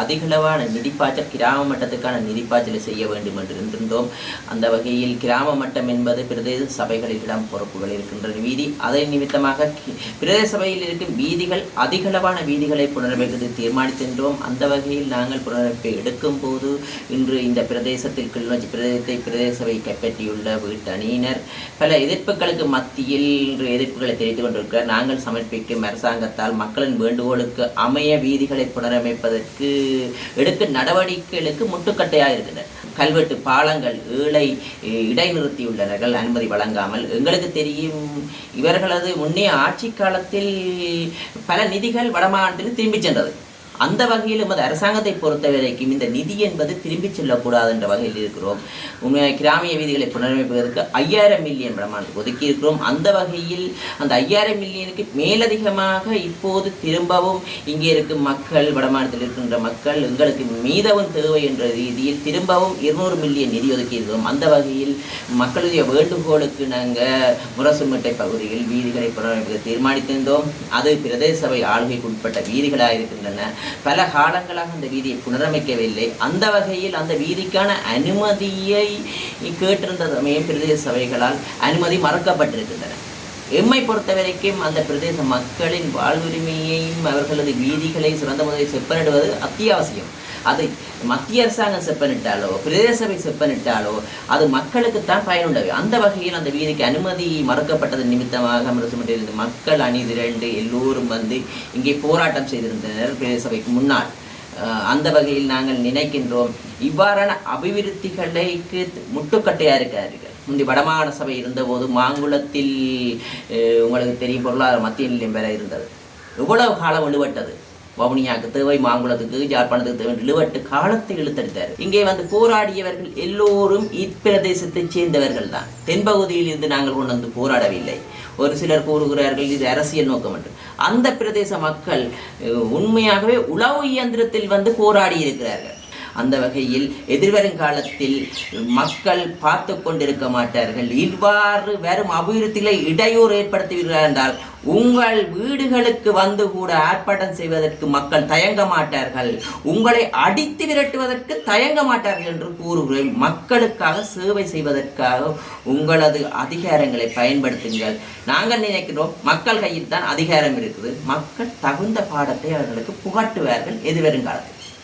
அதிகளவான நிதிப்பாய்ச்சல் கிராம மட்டத்துக்கான நிதிப்பாய்ச்சலை செய்ய வேண்டும் என்று இருந்திருந்தோம். அந்த வகையில் கிராம மட்டம் என்பது பிரதேச சபைகளிடம் பொறுப்புகள் இருக்கின்றன. வீதி அதை நிமித்தமாக கி- பிரதேச சபையில் இருக்கும் வீதிகள் அதிகளவான வீதிகளை புனரமைப்பது தீர்மானித்திருந்தோம். அந்த வகையில் நாங்கள் புனரமைப்பை எடுக்கும் போது இன்று இந்த பிரதேசத்தில் கிளிநொச்சி பிரதேசத்தை பிரதேச சபை கைப்பற்றியுள்ள வீட்டணியினர் பல எதிர்ப்புகளுக்கு மத்தியில் இன்று எதிர்ப்புகளை தெரிவித்துக் கொண்டிருக்கிறார். நாங்கள் சமர்ப்பிக்கும் அரசாங்கத்தால் மக்களின் வேண்டுகோளுக்கு அமைய வீதிகளை புனரமைப்பதற்கு எடுக்கும் நடவடிக்கைகளுக்கு முட்டுக்கட்டையாக இருக்கின்றன கல்வெட்டு பாலங்கள் ஏழை இடைநிறுத்தியுள்ளவர்கள் இடைநிறுத்தியுள்ளனர்கள் அனுமதி வழங்காமல் எங்களுக்கு தெரியும் இவர்களது முன்னே ஆட்சி காலத்தில் பல நிதிகள் வடமாநிலத்தில் திரும்பிச் சென்றது. அந்த வகையில் நமது அரசாங்கத்தை பொறுத்த வரைக்கும் இந்த நிதி என்பது திரும்பிச் செல்லக்கூடாது என்ற வகையில் இருக்கிறோம். உண்மை கிராமிய வீதிகளை புனரமைப்பதற்கு ஐயாயிரம் மில்லியன் பிரமாணத்துக்கு ஒதுக்கி இருக்கிறோம் அந்த வகையில் அந்த ஐயாயிரம் மில்லியனுக்கு மேலதிகமாக இப்போது திரும்பவும் இங்கே இருக்கும் மக்கள் வடமாநிலத்தில் இருக்கின்ற மக்கள் எங்களுக்கு மீதவும் தேவை என்ற ரீதியில் திரும்பவும் இருநூறு மில்லியன் நிதி ஒதுக்கி இருக்கிறோம் அந்த வகையில் மக்களுடைய வேண்டுகோளுக்கு நாங்கள் முரசுமட்டை பகுதியில் வீதிகளை புனரமைப்பதை தீர்மானித்திருந்தோம். அது பிரதேச சபை ஆளுகைக்கு உட்பட்ட வீதிகளாக இருக்கின்றன பல காலங்களாக அந்த வீதியை புனரமைக்கவில்லை. அந்த வகையில் அந்த வீதிக்கான அனுமதியை கேட்டிருந்த சமயம் பிரதேச சபைகளால் அனுமதி மறக்கப்பட்டிருக்கின்றன. எம்மை பொறுத்த வரைக்கும் அந்த பிரதேச மக்களின் வாழ்வுரிமையையும் அவர்களது வீதிகளை சிறந்த முறையில் செப்பனிடுவது அத்தியாவசியம். அது மத்திய அரசாங்கம் செப்பனிட்டாலோ பிரதேச சபை செப்பனிட்டாலோ அது மக்களுக்கு தான் பயனுள்ளவை. அந்த வகையில் அந்த வீதிக்கு அனுமதி மறுக்கப்பட்டது நிமித்தமாக இருந்த மக்கள் அணி திரண்டு எல்லோரும் வந்து இங்கே போராட்டம் செய்திருந்தனர் பிரதேச சபைக்கு முன்னால். அந்த வகையில் நாங்கள் நினைக்கின்றோம் இவ்வாறான அபிவிருத்திகளுக்கு முட்டுக்கட்டையாக இருக்கிறார்கள் முந்தி வடமாகாண சபை இருந்தபோது மாங்குளத்தில் உங்களுக்கு தெரியும் பொருளாதார மத்திய நிலையம் வேற இருந்தது. எவ்வளவு காலம் விடுபட்டது வவுனியாவுக்கு தேவை மாங்குளத்துக்கு ஜாழ்ப்பாணத்துக்கு தேவை இழுவட்டு காலத்தை இழுத்தடித்தார். இங்கே வந்து போராடியவர்கள் எல்லோரும் இப்பிரதேசத்தைச் சேர்ந்தவர்கள் தான். தென்பகுதியில் இருந்து நாங்கள் கொண்டு வந்து போராடவில்லை. ஒரு சிலர் கூறுகிறார்கள் இது அரசியல் நோக்கம் என்று. அந்த பிரதேச மக்கள் உண்மையாகவே உளவு இயந்திரத்தில் வந்து போராடி இருக்கிறார்கள் அந்த வகையில் எதிர்வரும் காலத்தில் மக்கள் பார்த்து கொண்டிருக்க மாட்டார்கள். இவ்வாறு வரும் அபிவிருத்திகளை இடையூறு ஏற்படுத்துவீர்கள் என்றால் உங்கள் வீடுகளுக்கு வந்து கூட ஆர்ப்பாட்டம் செய்வதற்கு மக்கள் தயங்க மாட்டார்கள். உங்களை அடித்து விரட்டுவதற்கு தயங்க மாட்டார்கள் என்று கூறுகிறேன். மக்களுக்காக சேவை செய்வதற்காக உங்களது அதிகாரங்களை பயன்படுத்துங்கள். நாங்கள் நினைக்கிறோம் மக்கள் கையில் தான் அதிகாரம் இருக்குது. மக்கள் தகுந்த பாடத்தை அவர்களுக்கு புகட்டுவார்கள் எதிர்வரும் காலத்தில்